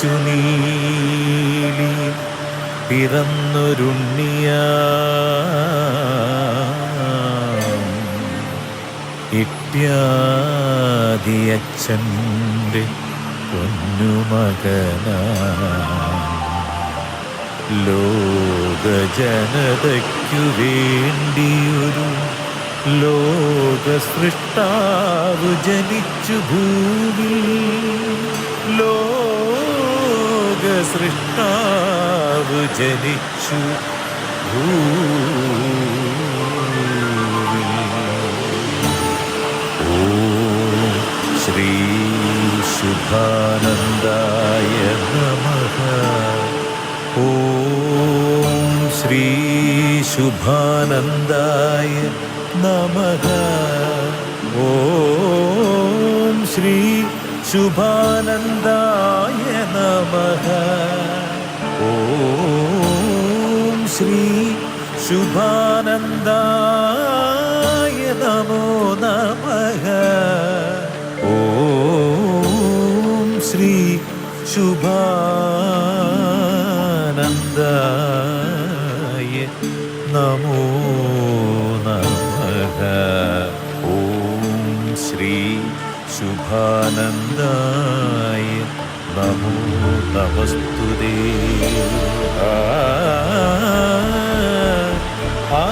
കൊച്ചുനീലി പിറന്നൊരുണ്ണിയ. ഇത്യാദിയച്ഛന്റെ പൊന്നുമകന. ലോകജനതയ്ക്കു വേണ്ടിയൊരു ലോക സൃഷ്ടാവ് ജനിച്ചു ഭൂമി സൃഷ്ടാവ് ജനിച്ചു. ശ്രീ ശുഭാനന്ദായ നമഃ. ഓം ശ്രീ ശുഭാനന്ദായ നമഃ. ഓം ശ്രീ ശുഭാനന്ദായ ശ്രീ ശുഭാനന്ദായ നമോ നമഃ. ഓം ശ്രീ ശുഭാനന്ദായ നമോ നമഃ. ഓം ശ്രീ ശുഭാനന്ദായ നമോ നമസ്തുതേ ആ ആ